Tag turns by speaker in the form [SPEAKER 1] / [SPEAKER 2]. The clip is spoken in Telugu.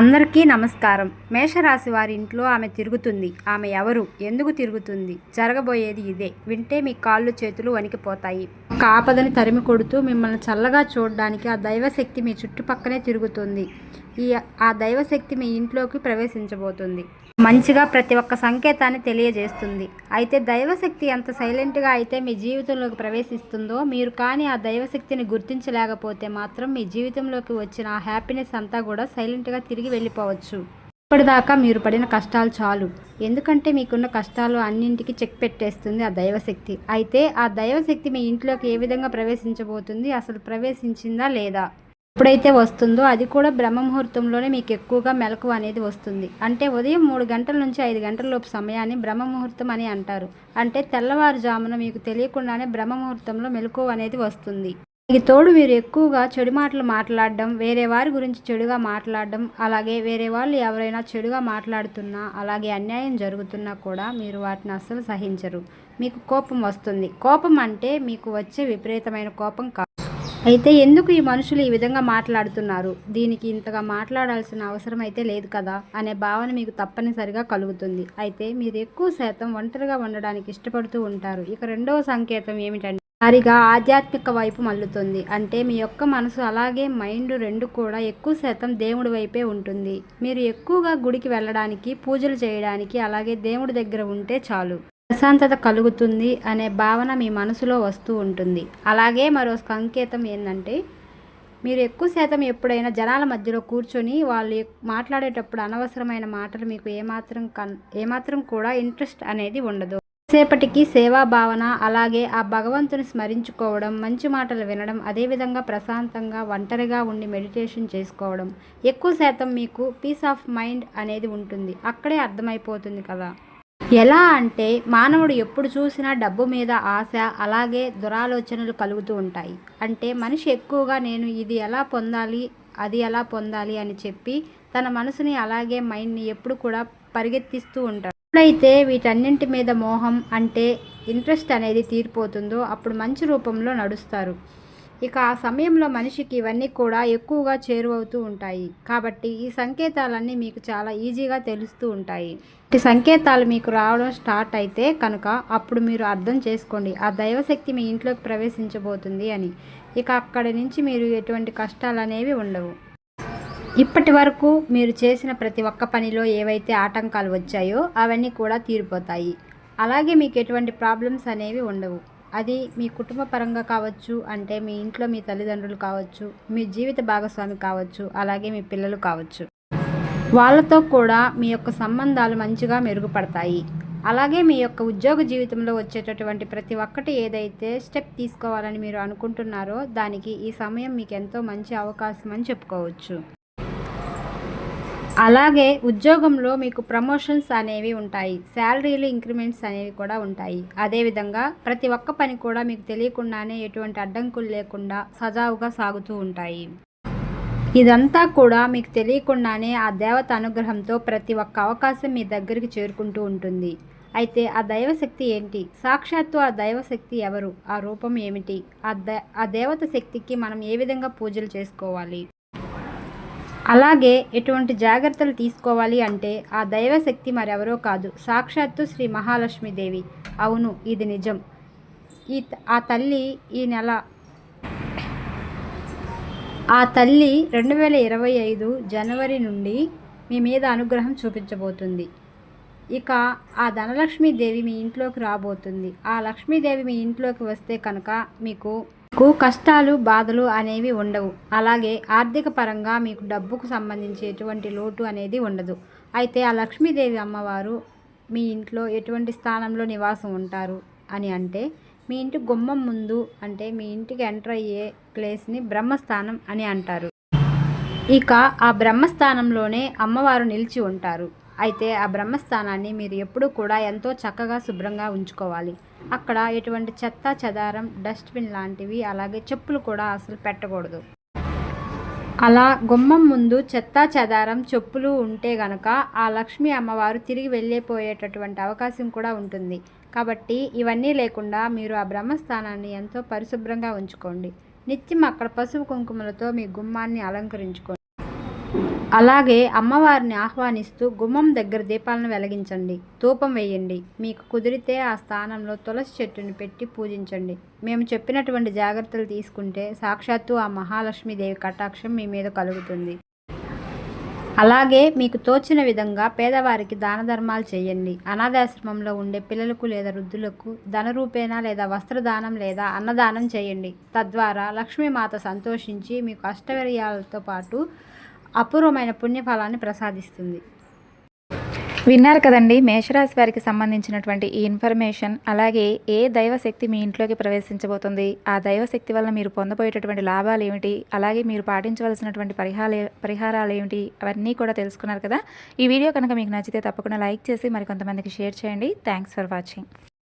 [SPEAKER 1] అందరికీ నమస్కారం. మేషరాశి వారి ఇంట్లో ఆమె తిరుగుతుంది. ఆమె ఎవరు? ఎందుకు తిరుగుతుంది? జరగబోయేది ఇదే. వింటే మీ కాళ్ళు చేతులు వణికిపోతాయి. కాపదని తరిమి కొడుతూ మిమ్మల్ని చల్లగా చూడడానికి ఆ దైవశక్తి మీ చుట్టుపక్కనే తిరుగుతుంది. ఈ ఆ దైవశక్తి మీ ఇంట్లోకి ప్రవేశించబోతుంది. మంచిగా ప్రతి ఒక్క సంకేతాన్ని తెలియజేస్తుంది. అయితే దైవశక్తి ఎంత సైలెంట్గా అయితే మీ జీవితంలోకి ప్రవేశిస్తుందో మీరు కానీ ఆ దైవశక్తిని గుర్తించలేకపోతే మాత్రం మీ జీవితంలోకి వచ్చిన ఆ హ్యాపీనెస్ అంతా కూడా సైలెంట్గా తిరిగి వెళ్ళిపోవచ్చు. ఇప్పటిదాకా మీరు పడిన కష్టాలు చాలు. ఎందుకంటే మీకున్న కష్టాలు అన్నింటికి చెక్ పెట్టేస్తుంది ఆ దైవశక్తి. అయితే ఆ దైవశక్తి మీ ఇంట్లోకి ఏ విధంగా ప్రవేశించబోతుంది అసలు ప్రవేశించిందా లేదా? ఎప్పుడైతే వస్తుందో అది కూడా బ్రహ్మ ముహూర్తంలోనే మీకు ఎక్కువగా మెలకు అనేది వస్తుంది. అంటే ఉదయం మూడు గంటల నుంచి ఐదు గంటల లోపు సమయాన్ని బ్రహ్మ ముహూర్తం అని అంటారు. అంటే తెల్లవారుజామున మీకు తెలియకుండానే బ్రహ్మ ముహూర్తంలో మెలకు అనేది వస్తుంది. దీనికి తోడు మీరు ఎక్కువగా చెడు మాటలు మాట్లాడడం వేరే వారి గురించి చెడుగా మాట్లాడడం అలాగే వేరే వాళ్ళు ఎవరైనా చెడుగా మాట్లాడుతున్నా అలాగే అన్యాయం జరుగుతున్నా కూడా మీరు వాటిని అస్సలు సహించరు. మీకు కోపం వస్తుంది. కోపం అంటే మీకు వచ్చే విపరీతమైన కోపం కాదు అయితే ఎందుకు ఈ మనుషులు ఈ విధంగా మాట్లాడుతున్నారు? దీనికి ఇంతగా మాట్లాడాల్సిన అవసరం అయితే లేదు కదా? అనే భావన మీకు తప్పనిసరిగా కలుగుతుంది. అయితే మీరు ఎక్కువ శాతం ఒంటరిగా ఉండడానికి ఇష్టపడుతూ ఉంటారు. ఇక రెండవ సంకేతం ఏమిటంటే వారిగా ఆధ్యాత్మిక వైపు మల్లుతుంది అంటే మీ యొక్క మనసు అలాగే మైండ్ రెండు కూడా ఎక్కువ శాతం దేవుడి వైపే ఉంటుంది. మీరు ఎక్కువగా గుడికి వెళ్ళడానికి పూజలు చేయడానికి అలాగే దేవుడి దగ్గర ఉంటే చాలు. ప్రశాంతత కలుగుతుంది అనే భావన మీ మనసులో వస్తూ ఉంటుంది. అలాగే మరో సంకేతం ఏంటంటే మీరు ఎక్కువ శాతం ఎప్పుడైనా జనాల మధ్యలో కూర్చొని వాళ్ళు మాట్లాడేటప్పుడు అనవసరమైన మాటలు మీకు ఏమాత్రం కన్ ఏమాత్రం కూడా ఇంట్రెస్ట్ అనేది ఉండదు. సేపటికి సేవా భావన అలాగే ఆ భగవంతుని స్మరించుకోవడం మంచి మాటలు వినడం అదేవిధంగా ప్రశాంతంగా ఒంటరిగా ఉండి మెడిటేషన్ చేసుకోవడం ఎక్కువ శాతం మీకు పీస్ ఆఫ్ మైండ్ అనేది ఉంటుంది. అక్కడే అర్థమైపోతుంది కదా? ఎలా అంటే మానవుడు ఎప్పుడు చూసినా డబ్బు మీద ఆశ అలాగే దురాలోచనలు కలుగుతూ ఉంటాయి. అంటే మనిషి ఎక్కువగా నేను ఇది ఎలా పొందాలి అది ఎలా పొందాలి అని చెప్పి తన మనసుని అలాగే మైండ్ని ఎప్పుడు కూడా పరిగెత్తిస్తూ ఉంటాడు. ఎప్పుడైతే వీటన్నింటి మీద మోహం అంటే ఇంట్రెస్ట్ అనేది తీరిపోతుందో అప్పుడు మంచి రూపంలో నడుస్తారు. ఇక ఆ సమయంలో మనిషికి ఇవన్నీ కూడా ఎక్కువగా చేరువవుతూ ఉంటాయి. కాబట్టి ఈ సంకేతాలన్నీ మీకు చాలా ఈజీగా తెలుస్తూ ఉంటాయి. ఈ సంకేతాలు మీకు రావడం స్టార్ట్ అయితే కనుక అప్పుడు మీరు అర్థం చేసుకోండి. ఆ దైవశక్తి మీ ఇంట్లోకి ప్రవేశించబోతుంది అని. ఇక అక్కడి నుంచి మీరు ఎటువంటి కష్టాలు అనేవి ఉండవు. ఇప్పటి వరకు మీరు చేసిన ప్రతి ఒక్క పనిలో ఏవైతే ఆటంకాలు వచ్చాయో అవన్నీ కూడా తీరిపోతాయి. అలాగే మీకు ఎటువంటి ప్రాబ్లమ్స్ అనేవి ఉండవు. అది మీ కుటుంబ పరంగా కావచ్చు అంటే మీ ఇంట్లో మీ తల్లిదండ్రులు కావచ్చు మీ జీవిత భాగస్వామి కావచ్చు అలాగే మీ పిల్లలు కావచ్చు. వాళ్ళతో కూడా మీ యొక్క సంబంధాలు మంచిగా మెరుగుపడతాయి. అలాగే మీ యొక్క ఉద్యోగ జీవితంలో వచ్చేటటువంటి ప్రతి ఒక్కటి ఏదైతే స్టెప్ తీసుకోవాలని మీరు అనుకుంటున్నారో దానికి ఈ సమయం మీకు ఎంతో మంచి అవకాశం అని చెప్పుకోవచ్చు. అలాగే ఉద్యోగంలో మీకు ప్రమోషన్స్ అనేవి ఉంటాయి. శాలరీలు ఇంక్రిమెంట్స్ అనేవి కూడా ఉంటాయి. అదేవిధంగా ప్రతి ఒక్క పని కూడా మీకు తెలియకుండానే ఎటువంటి అడ్డంకులు లేకుండా సజావుగా సాగుతూ ఉంటాయి. ఇదంతా కూడా మీకు తెలియకుండానే ఆ దేవత అనుగ్రహంతో ప్రతి ఒక్క అవకాశం మీ దగ్గరికి చేరుకుంటూ ఉంటుంది. అయితే ఆ దైవశక్తి ఏంటి? సాక్షాత్తు ఆ దైవశక్తి ఎవరు? ఆ రూపం ఏమిటి? ఆ ద ఆ దేవత శక్తికి మనం ఏ విధంగా పూజలు చేసుకోవాలి? అలాగే ఎటువంటి జాగ్రత్తలు తీసుకోవాలి అంటే ఆ దైవశక్తి మరెవరో కాదు. సాక్షాత్తు శ్రీ మహాలక్ష్మీదేవి అవును ఇది నిజం. ఈ ఆ తల్లి ఈ నెల ఆ తల్లి రెండు వేల ఇరవై ఐదు జనవరి నుండి మీ మీద అనుగ్రహం చూపించబోతుంది. ఇక ఆ ధనలక్ష్మీదేవి మీ ఇంట్లోకి రాబోతుంది. ఆ లక్ష్మీదేవి మీ ఇంట్లోకి వస్తే కనుక మీకు మీకు కష్టాలు బాధలు అనేవి ఉండవు. అలాగే ఆర్థిక పరంగా మీకు డబ్బుకు సంబంధించి ఎటువంటి లోటు అనేది ఉండదు. అయితే ఆ లక్ష్మీదేవి అమ్మవారు మీ ఇంట్లో ఎటువంటి స్థానంలో నివాసం ఉంటారు అని అంటే మీ ఇంటి గుమ్మం ముందు అంటే మీ ఇంటికి ఎంటర్ అయ్యే ప్లేస్ని బ్రహ్మస్థానం అని అంటారు. ఇక ఆ బ్రహ్మస్థానంలోనే అమ్మవారు నిలిచి ఉంటారు. అయితే ఆ బ్రహ్మస్థానాన్ని మీరు ఎప్పుడూ కూడా ఎంతో చక్కగా శుభ్రంగా ఉంచుకోవాలి. అక్కడ ఎటువంటి చెత్త చెదారం డస్ట్బిన్ లాంటివి అలాగే చెప్పులు కూడా అసలు పెట్టకూడదు. అలా గుమ్మం ముందు చెత్త చెదారం చెప్పులు ఉంటే గనక ఆ లక్ష్మీ అమ్మవారు తిరిగి వెళ్ళిపోయేటటువంటి అవకాశం కూడా ఉంటుంది. కాబట్టి ఇవన్నీ లేకుండా మీరు ఆ బ్రహ్మస్థానాన్ని ఎంతో పరిశుభ్రంగా ఉంచుకోండి. నిత్యం అక్కడ పసుపు కుంకుమలతో మీ గుమ్మాన్ని అలంకరించుకోండి. అలాగే అమ్మవారిని ఆహ్వానిస్తూ గుమ్మం దగ్గర దీపాలను వెలిగించండి. ధూపం వేయండి. మీకు కుదిరితే ఆ స్థానంలో తులసి చెట్టుని పెట్టి పూజించండి. మేము చెప్పినటువంటి జాగ్రత్తలు తీసుకుంటే సాక్షాత్తు ఆ మహాలక్ష్మీదేవి కటాక్షం మీ మీద కలుగుతుంది. అలాగే మీకు తోచిన విధంగా పేదవారికి దాన ధర్మాలు చేయండి. అనాథాశ్రమంలో ఉండే పిల్లలకు లేదా వృద్ధులకు ధన రూపేణా లేదా వస్త్రదానం లేదా అన్నదానం చేయండి. తద్వారా లక్ష్మీమాత సంతోషించి మీకు అష్టవర్యాలతో పాటు అపూర్వమైన పుణ్యఫలాన్ని ప్రసాదిస్తుంది.
[SPEAKER 2] విన్నారు కదండి మేషరాశి వారికి సంబంధించినటువంటి ఈ ఇన్ఫర్మేషన్. అలాగే ఏ దైవశక్తి మీ ఇంట్లోకి ప్రవేశించబోతుంది? ఆ దైవశక్తి వల్ల మీరు పొందబోయేటటువంటి లాభాలు ఏమిటి? అలాగే మీరు పాటించవలసినటువంటి పరిహారాలు పరిహారాలు ఏమిటి? అవన్నీ కూడా తెలుసుకున్నారు కదా. ఈ వీడియో కనుక మీకు నచ్చితే తప్పకుండా లైక్ చేసి మరికొంతమందికి షేర్ చేయండి. Thanks for watching.